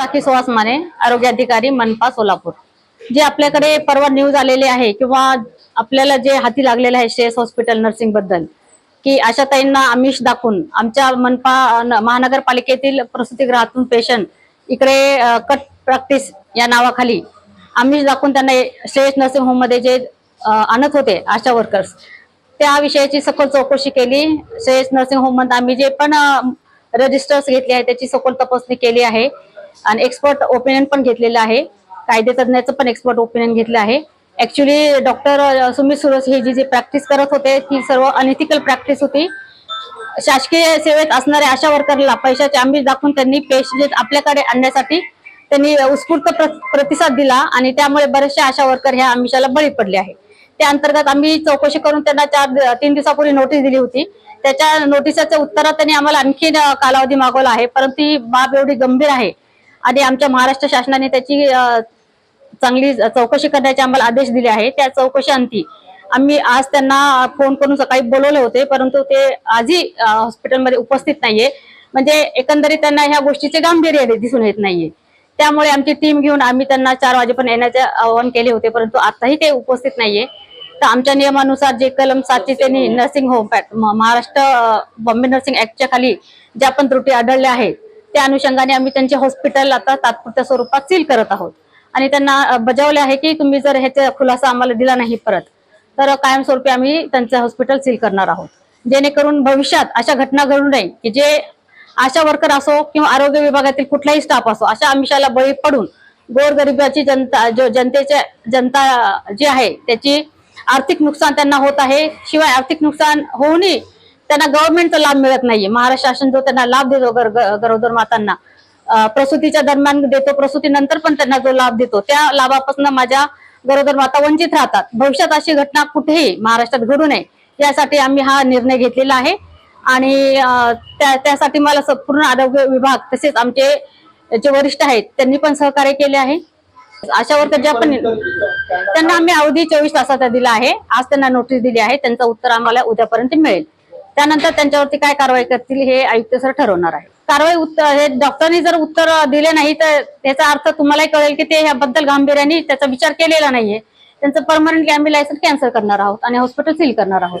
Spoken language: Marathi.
राखी सुहास माने आरोग्य अधिकारी मनपा सोलापूर जे आपल्याकडे परवा न्यूज आलेली आहे किंवा आपल्याला जे हाती लागलेलं आहे श्रेयस हॉस्पिटल नर्सिंगबद्दल की आशाताईंना आमिष दाखवून आमच्या मनपा महानगरपालिकेतील प्रसूतीगृहातून पेशंट इकडे कट प्रॅक्टिस या नावाखाली आमिष दाखवून त्यांना श्रेयस नर्सिंग होममध्ये जे आणत होते आशा वर्कर्स त्या विषयाची सखोल चौकशी केली. श्रेयस नर्सिंग होममध्ये आम्ही जे पण रजिस्टर्स घेतले आहे त्याची सखोल तपासणी केली आहे. आणि एक्सपर्ट ओपिनियन पण घेतलेलं आहे. कायदे तज्ज्ञाचं पण एक्सपर्ट ओपिनियन घेतलं आहे. ऍक्च्युली डॉक्टर सुमित सुरस हे जी जी प्रॅक्टिस करत होते ती सर्व अनइथिकल प्रॅक्टिस होती. शासकीय सेवेत असणाऱ्या अशा वर्करला पैशाचे आमिष दाखवून त्यांनी पेशंट आपल्याकडे आणण्यासाठी त्यांनी उत्स्फूर्त प्रतिसाद दिला आणि त्यामुळे बरेचसे आशा वर्कर ह्या आमिषाला बळी पडले आहे. त्या अंतर्गत आम्ही चौकशी करून त्यांना चार तीन दिवसापूर्वी नोटीस दिली होती. त्याच्या नोटिसाच्या उत्तरात त्यांनी आम्हाला आणखी कालावधी मागवला आहे. परंतु ही बाब एवढी गंभीर आहे. आणि आमच्या महाराष्ट्र शासनाने त्याची चांगली चौकशी करण्याचे आम्हाला आदेश दिले आहे. त्या चौकशी अंती आम्ही आज त्यांना फोन करून सकाळी बोलवले होते परंतु ते आजही हॉस्पिटलमध्ये उपस्थित नाहीये. म्हणजे एकंदरीत त्यांना ह्या गोष्टीचे गांभीर्य दिसून येत नाहीये. त्यामुळे आमची टीम घेऊन आम्ही त्यांना चार वाजेपर्यंत येण्याचे आवाहन केले होते परंतु आताही ते उपस्थित नाहीये. तर आमच्या नियमानुसार जे कलम सातशे त्यांनी nursing home Maharashtra Bombay nursing ऍक्टच्या खाली ज्या पण त्रुटी आढळल्या आहेत त्या अनुषंगाने आम्ही त्यांचे हॉस्पिटल आता तात्पुरत्या स्वरूपात सील करत आहोत. आणि त्यांना बजावले आहे की तुम्ही जर ह्याचा खुलासा आम्हाला दिला नाही परत तर कायमस्वरूपी आम्ही त्यांचं हॉस्पिटल सील करणार आहोत. जेणेकरून भविष्यात अशा घटना घडू नये की जे आशा वर्कर असो किंवा आरोग्य विभागातील कुठलाही स्टाफ असो अशा आमिषाला बळी पडून गोरगरिबाची जनता जो जनतेच्या जनता जी आहे त्याची आर्थिक नुकसान त्यांना होत आहे. शिवाय आर्थिक नुकसान होऊनही त्यांना गव्हर्नमेंटचा लाभ मिळत नाहीये. महाराष्ट्र शासन जो त्यांना लाभ देतो गरोदर मातांना प्रसूतीच्या दरम्यान देतो प्रसूतीनंतर पण त्यांना जो लाभ देतो त्या लाभापासून माझ्या गरोदर माता वंचित राहतात. भविष्यात अशी घटना कुठेही महाराष्ट्रात घडू नये यासाठी आम्ही हा निर्णय घेतलेला आहे. आणि त्या त्यासाठी मला संपूर्ण आरोग्य विभाग तसेच आमचे जे वरिष्ठ आहेत त्यांनी पण सहकार्य केले आहे. अशा वर्कर ज्या पण त्यांना आम्ही अवधी चोवीस तासाचा दिला आहे. आज त्यांना नोटीस दिली आहे. त्यांचं उत्तर आम्हाला उद्यापर्यंत मिळेल. त्यानंतर त्यांच्यावरती काय कारवाई करतील हे आयुक्त सर ठरवणार आहे. कारवाई उत्तर हे डॉक्टरनी जर उत्तर दिले नाही तर त्याचा अर्थ तुम्हालाही कळेल की ते ह्याबद्दल गांभीर्याने त्याचा विचार केलेला नाहीये. त्यांचं परमनंटली आम्ही लायसन्स कॅन्सल करणार आहोत आणि हॉस्पिटल सील करणार आहोत.